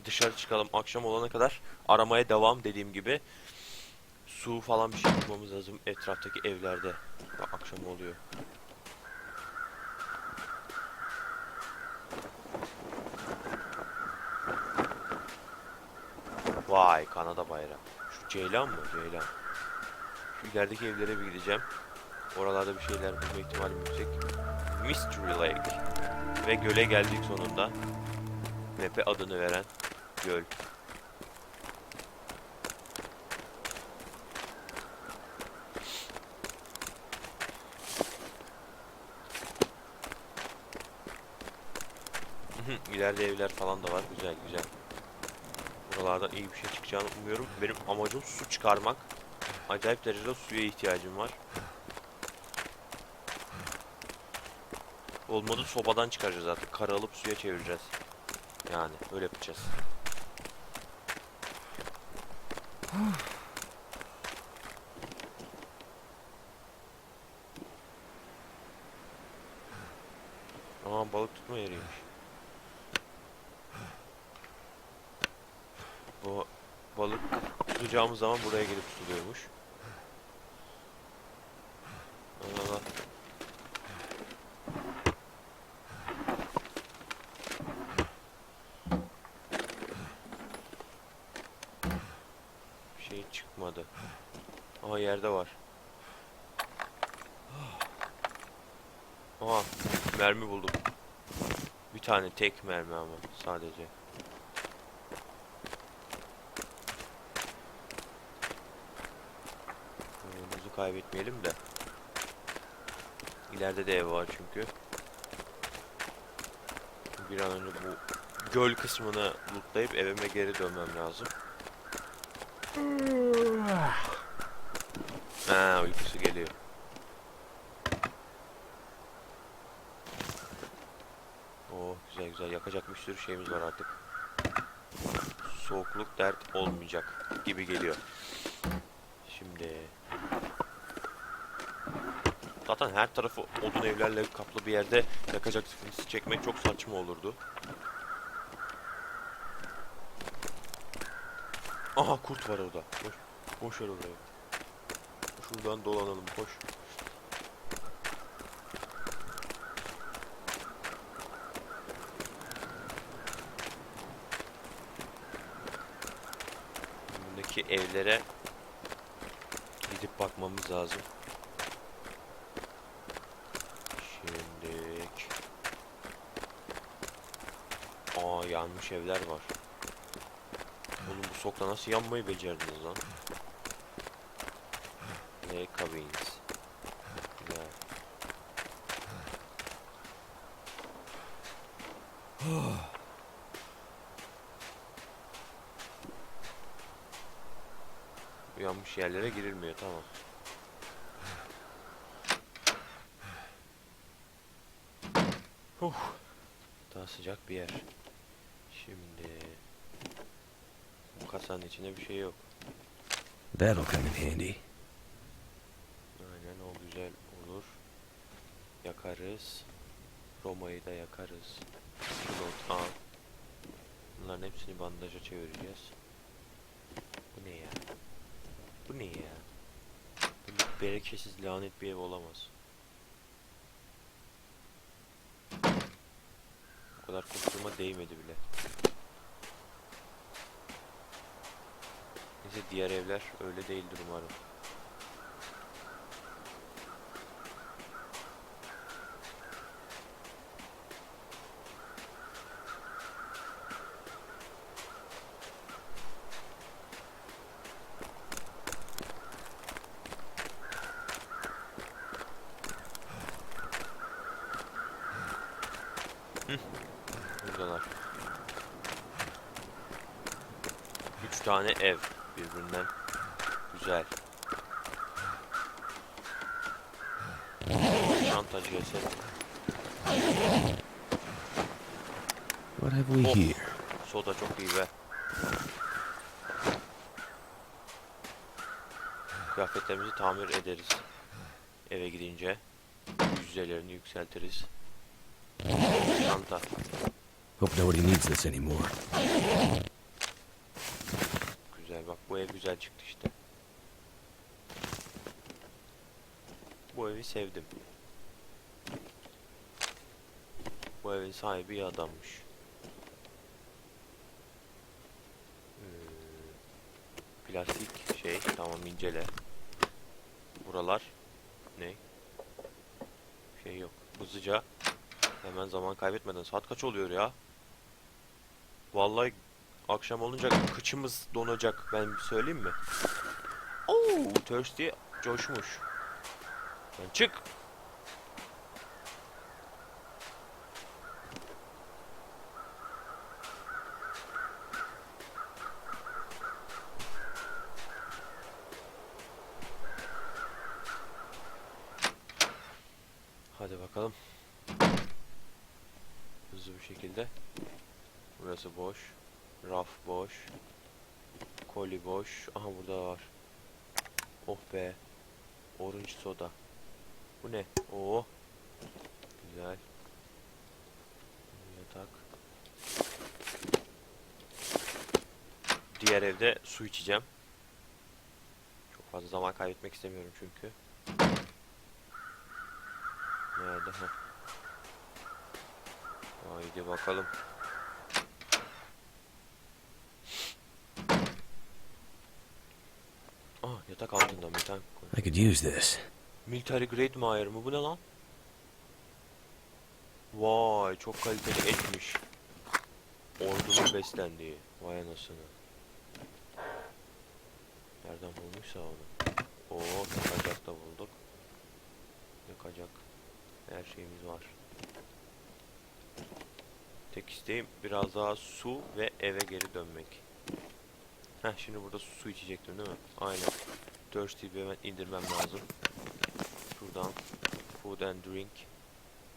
Bir dışarı çıkalım. Akşam olana kadar aramaya devam dediğim gibi. Su falan bir şey bulmamız lazım etraftaki evlerde. Bak akşam oluyor. Vay Kanada bayrağı. Şu Ceylan mı? Ceylan. Şu ilerideki evlere bir gideceğim. Oralarda bir şeyler bulma ihtimalim yüksek. Mystery Lake. Ve göle geldik sonunda. Map'e adını veren Hı, İleride evler falan da var. Güzel güzel. Buralardan iyi bir şey çıkacağını umuyorum. Benim amacım su çıkarmak. Acayip derecede suya ihtiyacım var. Olmadı sobadan çıkaracağız artık. Karı alıp suya çevireceğiz. Yani öyle yapacağız. Aa balık tutma yeriymiş. Bu balık tutacağımız zaman buraya gelip tutuluyormuş. Allah Allah. Bir şey çıkmadı. Ama yerde var. Aha mermi buldum. Bir tane tek mermi ama sadece. Oyunumuzu kaybetmeyelim de. İleride de ev var çünkü. Bir an önce bu göl kısmını lootlayıp evime geri dönmem lazım. Ha uykusu geliyor. Oh güzel güzel yakacak bir sürü şeyimiz var artık. Soğukluk dert olmayacak gibi geliyor. Şimdi Zaten her tarafı odun evlerle kaplı bir yerde yakacak sıkıntısı çekmek çok saçma olurdu. Aha kurt var orada. Koş. Koş ver oraya. Şuradan dolanalım koş. Buradaki evlere gidip bakmamız lazım. Şimdilik. Aa yanmış evler var. Oğlum bu sokla nasıl yanmayı becerdiniz lan? Cabins. Güzel. Bu yanmış yerlere girilmiyor tamam. Huh. Daha sıcak bir yer. Şimdi bu kasanın içinde bir şey yok. That'll come in handy. Aynen o güzel olur. Yakarız. Roma'yı da yakarız. Pilot al. Bunların hepsini bandaja çevireceğiz. Bu ne ya? Bu ne ya? Bu bereketsiz lanet bir ev olamaz. Bu kadar kurtulma değmedi bile. Neyse diğer evler öyle değildir umarım. Buradalar. Üç tane ev What have we Oh. here? Soda çok iyi be. Kıyafetlerimizi tamir ederiz. Eve gidince yüzdelerini yükseltiriz. Çanta. Hope nobody needs this anymore. Güzel bak bu ev güzel çıktı işte. Bu evi sevdim. Bu evin sahibi iyi adammış. Ee, plastik şey tamam incele. Buralar ne? Şey yok. Hızlıca hemen zaman kaybetmeden saat kaç oluyor ya? Vallahi akşam olunca kıçımız donacak. Ben bir söyleyeyim mi? Oo, Thirsty coşmuş. Sen çık. Hadi bakalım. Hızlı bir şekilde. Burası boş. Raf boş. Koli boş. Aha burada var. Oh be. Orange soda. Bu ne? Oo. Güzel. Yatak. Diğer evde su içeceğim. Çok fazla zaman kaybetmek istemiyorum çünkü. Nerede? Haydi bakalım. Yatak altında metan koy. I could use this. Military Grade Mire mı? Bu ne lan? Vay çok kaliteli etmiş. Ordunun beslendiği. Vay anasını. Nereden bulmuşsa onu. Oo yakacak da bulduk. Yakacak. Her şeyimiz var. Tek isteğim biraz daha su ve eve geri dönmek. Heh şimdi burada su içecektim değil mi? Aynen. Thirsty'yi bir hemen indirmem lazım. Şuradan food and drink.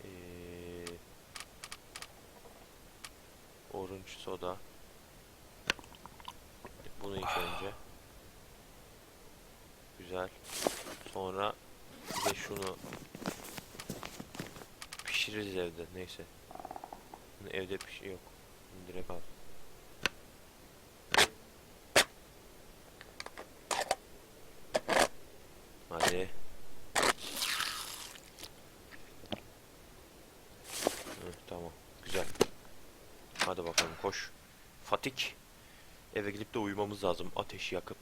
Ee, orange soda. Bunu ilk önce. Güzel. Sonra bir de şunu pişiririz evde. Neyse. Bunu evde piş yok. Direkt al hadi Hı, tamam. Güzel. Hadi bakalım koş. Fatik. Eve gidip de uyumamız lazım. Ateşi yakıp.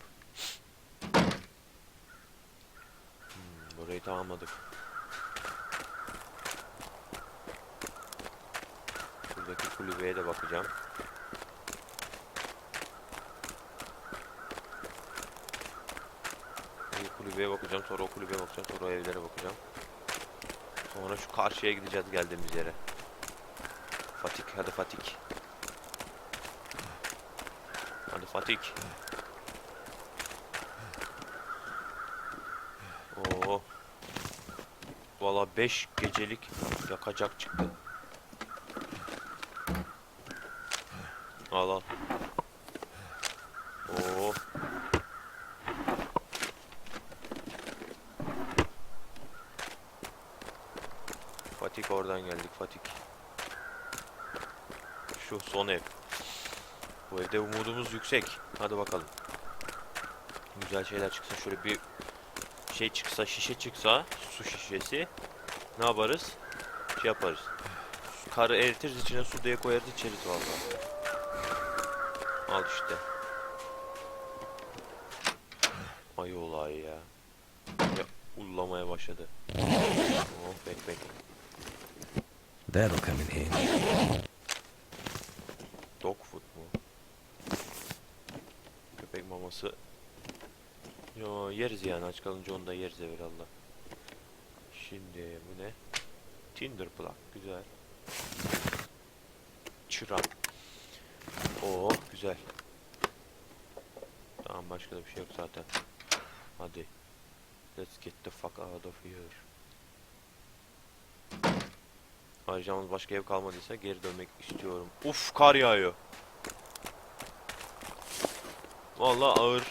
Hmm, burayı tamamladık. Buradaki kulübeye de bakacağım. Buradaki kulübeye bakacağım. Sonra o kulübeye bakacağım. Sonra evlere bakacağım. Sonra şu karşıya gideceğiz geldiğimiz yere. Fatik hadi Fatik. Fatik. Oo. Valla 5 gecelik yakacak çıktı. Al al. Oo. Fatik oradan geldik Fatik. Şu son ev. Bu evde umudumuz yüksek. Hadi bakalım. Güzel şeyler çıksın. Şöyle bir şey çıksa, şişe çıksa, su şişesi. Ne yaparız? Şey yaparız. Karı eritiriz içine su diye koyarız içeriz vallahi. Al işte. Ay olay ya. Ya ullamaya başladı. Oh bek bek. That'll come in handy. Dog food mu? Maması. Yo yeriz yani aç kalınca onu da yeriz evvelallah. Şimdi bu ne? Tinder plug güzel. Çırak. Oo güzel. Tamam başka da bir şey yok zaten. Hadi. Let's get the fuck out of here. Arayacağımız başka ev kalmadıysa geri dönmek istiyorum. Uf kar yağıyor. Vallahi ağır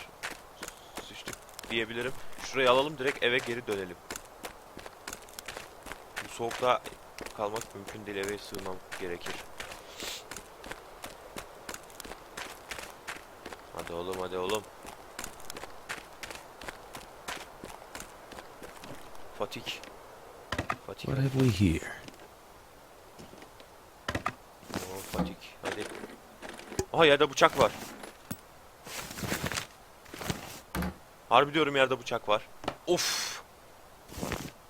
sıçtık diyebilirim. Şurayı alalım direkt eve geri dönelim. Bu soğukta kalmak mümkün değil eve sığmam gerekir. Hadi oğlum hadi oğlum. Fatih. Fatih. What have we here? Oh Fatih. Hadi. Aha yerde bıçak var. Harbi diyorum yerde bıçak var. Of.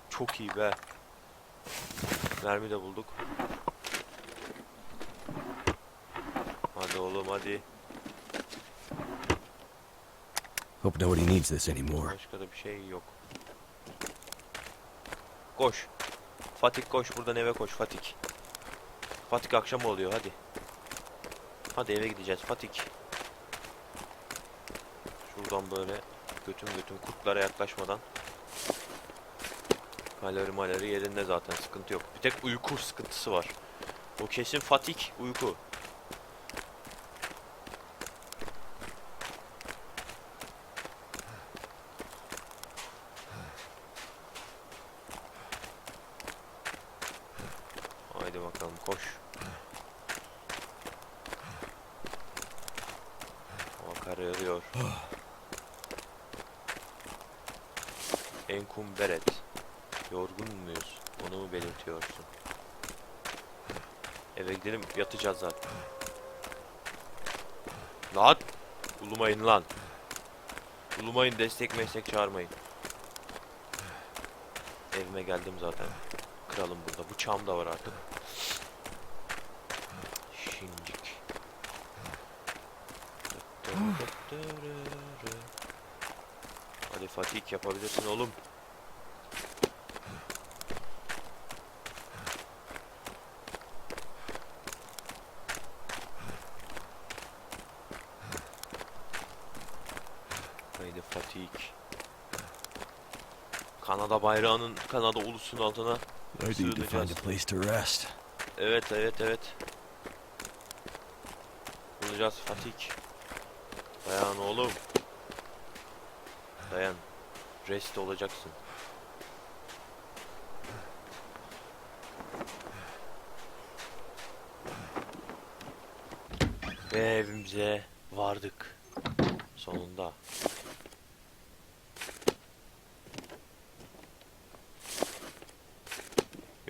Çok iyi be. Mermi de bulduk. Hadi oğlum hadi. Hope nobody needs this anymore. Başka da bir şey yok. Koş. Fatik koş buradan eve koş Fatik. Fatik akşam oluyor hadi. Hadi eve gideceğiz Fatik. Şuradan böyle götüm götüm kurtlara yaklaşmadan. Kalori malori yerinde zaten sıkıntı yok. Bir tek uyku sıkıntısı var. O kesin Fatik uyku. Haydi bakalım koş. Hava kararıyor. Enkum Beret. Yorgun muyuz? Onu mu belirtiyorsun? Eve gidelim yatacağız zaten. Lan! Ulumayın lan. Ulumayın destek meslek çağırmayın. Evime geldim zaten. Kralım burada. Bıçağım da var artık. Şincik. Hadi Fatih yapabilirsin oğlum. Haydi Fatih. Kanada bayrağının Kanada ulusunun altına Sığınacağız. Evet evet evet. Bulacağız Fatih. Dayan oğlum. Dayan. Rest olacaksın. Ve evimize vardık. Sonunda.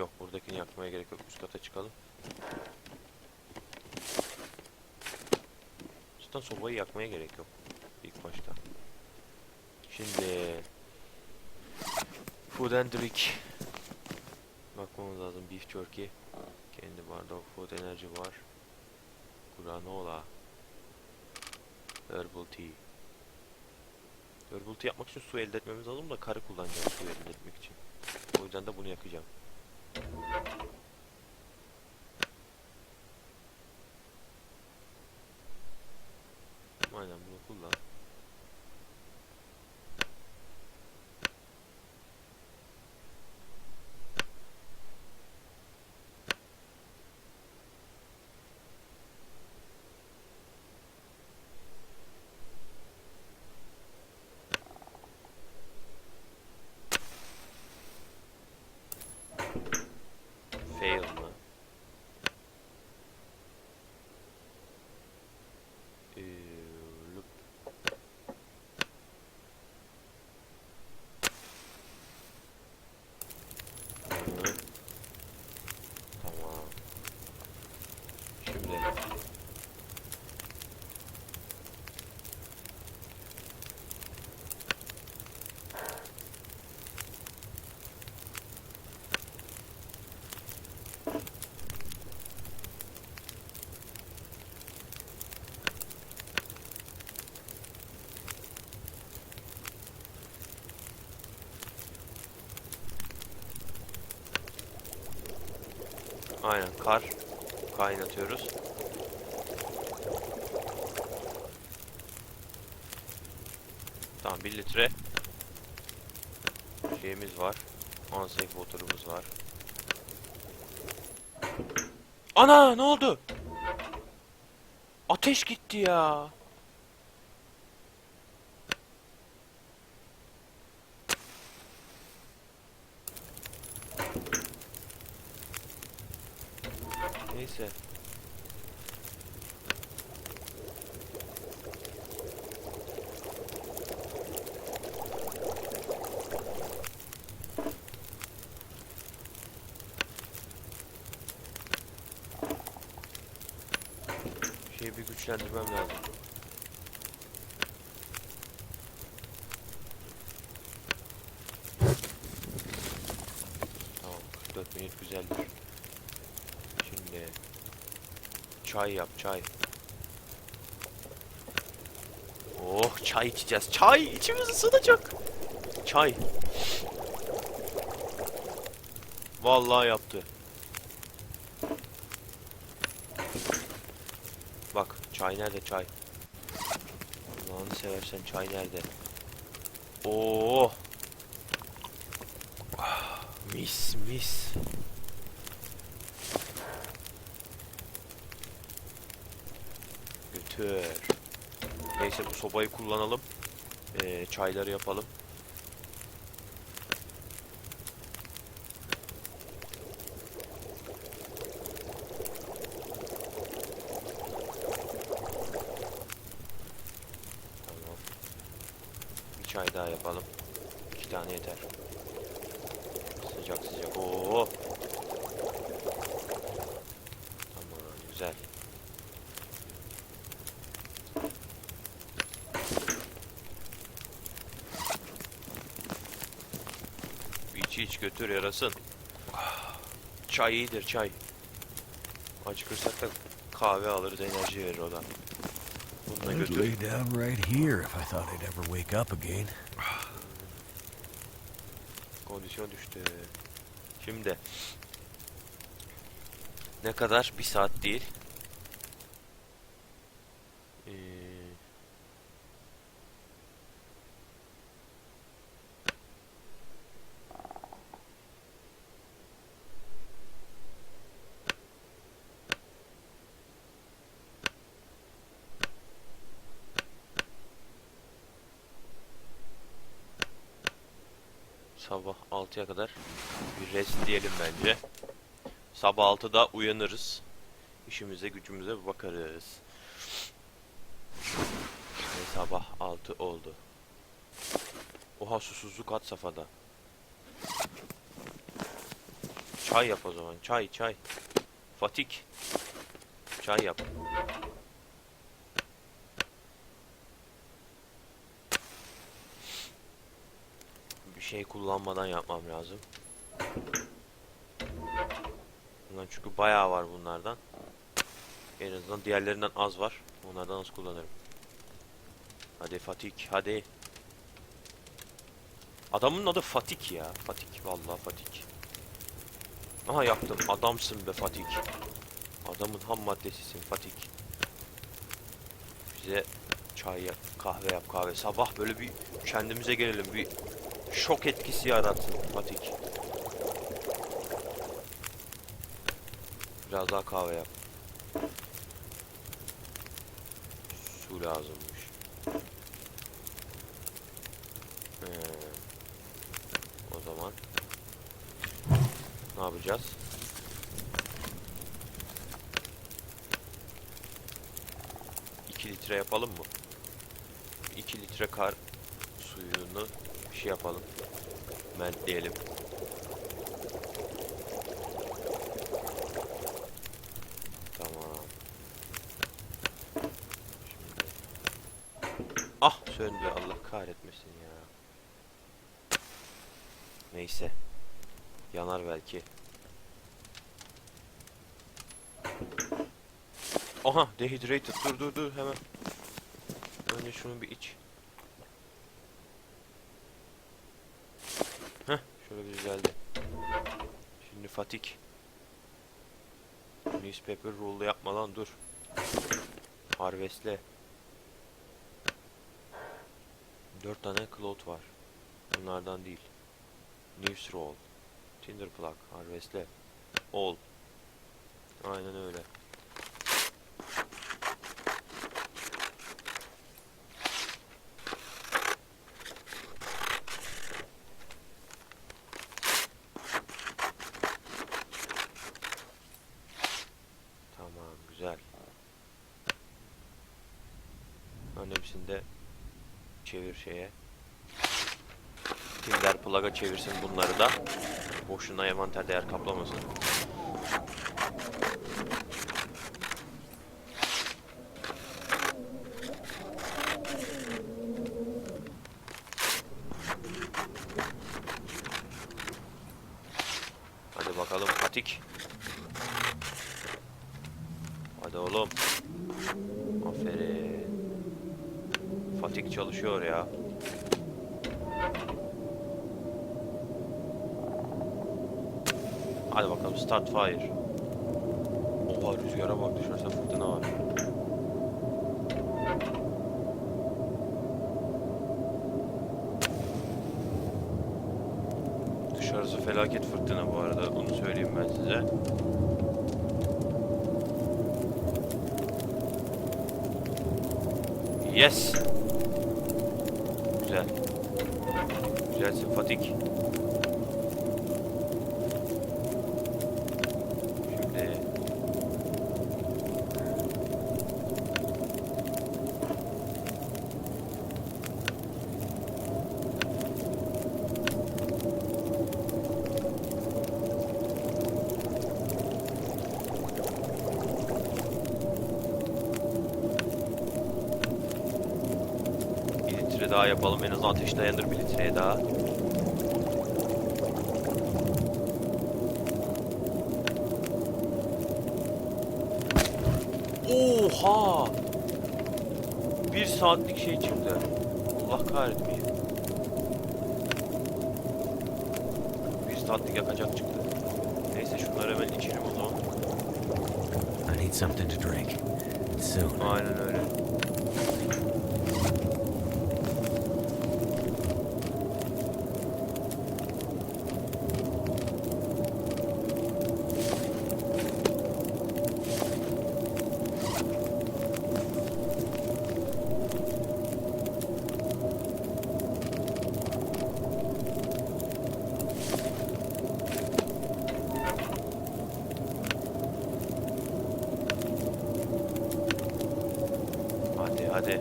Yok buradakini yakmaya gerek yok. Üst kata çıkalım. Zaten sobayı yakmaya gerek yok. ilk başta. Şimdi Food and drink. Bakmamız lazım. Beef jerky. Kendi bar dog food enerji var. Granola. Herbal tea. Herbal tea yapmak için su elde etmemiz lazım da karı kullanacağız su elde etmek için. O yüzden de bunu yakacağım. Aynen bunu kullan. Fail mı? Ee, loop. Hı. Tamam. Şimdi aynen kar kaynatıyoruz. Tamam 1 litre şeyimiz var. Unsafe water'ımız var. Ana ne oldu? Ateş gitti ya. Neyse. Şeyi bir güçlendirmem lazım. Çay yap çay. Oh çay içeceğiz. Çay içimiz ısınacak. Çay. Vallahi yaptı. Bak çay nerede çay? Allah'ını seversen çay nerede? Oo. Ah, mis mis. Götür. Neyse bu sobayı kullanalım. Ee, çayları yapalım. Tamam. Bir çay daha yapalım. İki tane yeter. Sıcak sıcak. Oo. Tamam güzel. Bir iç götür yarasın. Çay iyidir çay. Acıkırsak da kahve alırız enerji verir o da. I'd götür. lay down right here if I thought I'd ever wake up again. Kondisyon düştü. Şimdi ne kadar? Bir saat değil. Ee, sabah 6'ya kadar bir rest diyelim bence. Sabah 6'da uyanırız. İşimize gücümüze bakarız. Ve sabah 6 oldu. Oha susuzluk had safhada. Çay yap o zaman. Çay çay. Fatik. Çay yap. Şey kullanmadan yapmam lazım. Bundan çünkü bayağı var bunlardan. En azından diğerlerinden az var. Onlardan az kullanırım. Hadi Fatik, hadi. Adamın adı Fatik ya. Fatik, vallahi Fatik. Aha yaptım. Adamsın be Fatik. Adamın ham maddesisin Fatik. Bize çay yap, kahve yap kahve. Sabah böyle bir kendimize gelelim. Bir şok etkisi yaratsın Fatik. Biraz daha kahve yap. Su lazımmış. Ee, o zaman ne yapacağız? İki litre yapalım mı? 2 litre kar suyunu bir şey yapalım. Mentleyelim. Tamam. Şimdi. Ah söndü Allah kahretmesin ya. Neyse. Yanar belki. Aha dehydrated dur dur dur hemen. Önce şunu bir iç. Heh şöyle bir düzeldi. Şimdi fatik. Newspaper rule yapma lan dur. Harvest'le. Dört tane cloth var. Bunlardan değil. News roll. Tinder plug. Harvest'le. All. Aynen öyle. çevir şeye. Tinder plaga çevirsin bunları da. Boşuna envanter değer kaplamasın. Hadi bakalım patik. Hadi oğlum. Aferin. Fatik çalışıyor ya. Hadi bakalım start fire. Oha rüzgara bak dışarıda fırtına var. Dışarısı felaket fırtına bu arada onu söyleyeyim ben size. Yes. Güzel. Güzel sempatik. Şimdi bir litre daha yapalım. En azından ateş dayanır bir litreye daha. Oha! Bir saatlik şey çıktı. Allah kahretmeyin. Bir saatlik yakacak çıktı. Neyse şunları hemen içelim o zaman. I need something to drink. Soon. Aynen öyle. Hadi hadi.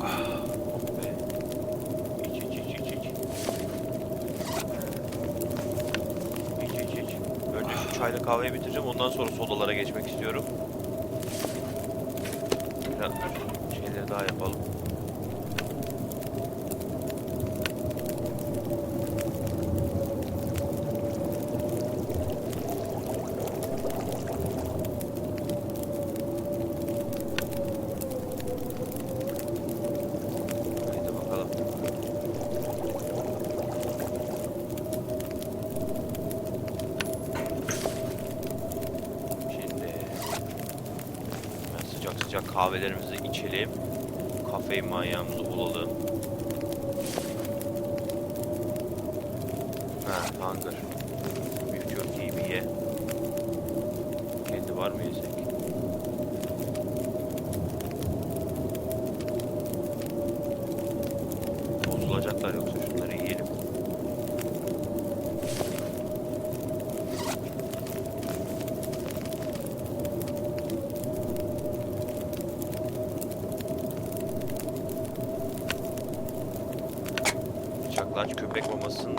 Ah, oh be. İç, iç, iç, iç, iç. İç, iç, iç. Çayla kahveyi bitireceğim. Ondan sonra sodalara geçmek istiyorum. Biraz şeyleri daha yapalım. Haydi bakalım. Şimdi hemen sıcak sıcak kahvelerimizi içelim. Kafein manyağımızı bulalım. Ha, hunger. Büyük köfteyi bir ye. Kendi var mı yesek?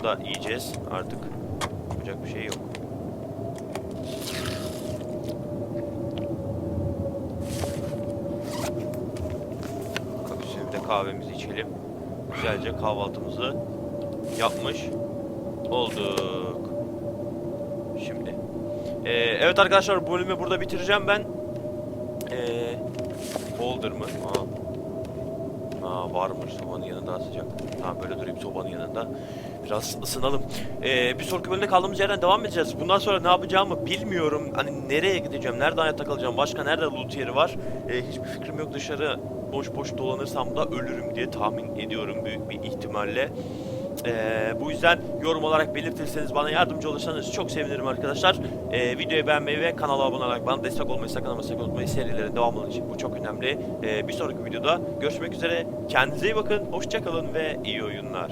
Da yiyeceğiz artık. Yapacak bir şey yok. Şimdi de kahvemizi içelim. Güzelce kahvaltımızı yapmış olduk. Şimdi. Ee, evet arkadaşlar bölümü burada bitireceğim ben. Ee, Boulder mı? Aa. Aa varmış sobanın yanında sıcak. Tamam böyle durayım sobanın yanında. Biraz ısınalım. Ee, bir sonraki bölümde kaldığımız yerden devam edeceğiz. Bundan sonra ne yapacağımı bilmiyorum. Hani nereye gideceğim, nerede hayatta kalacağım, başka nerede loot yeri var. Ee, hiçbir fikrim yok dışarı boş boş dolanırsam da ölürüm diye tahmin ediyorum büyük bir ihtimalle. Ee, bu yüzden yorum olarak belirtirseniz bana yardımcı olursanız çok sevinirim arkadaşlar. Ee, videoyu beğenmeyi ve kanala abone olarak bana destek olmayı sakın ama sakın unutmayın. Serilerin devamının için bu çok önemli. Ee, bir sonraki videoda görüşmek üzere. Kendinize iyi bakın. Hoşçakalın ve iyi oyunlar.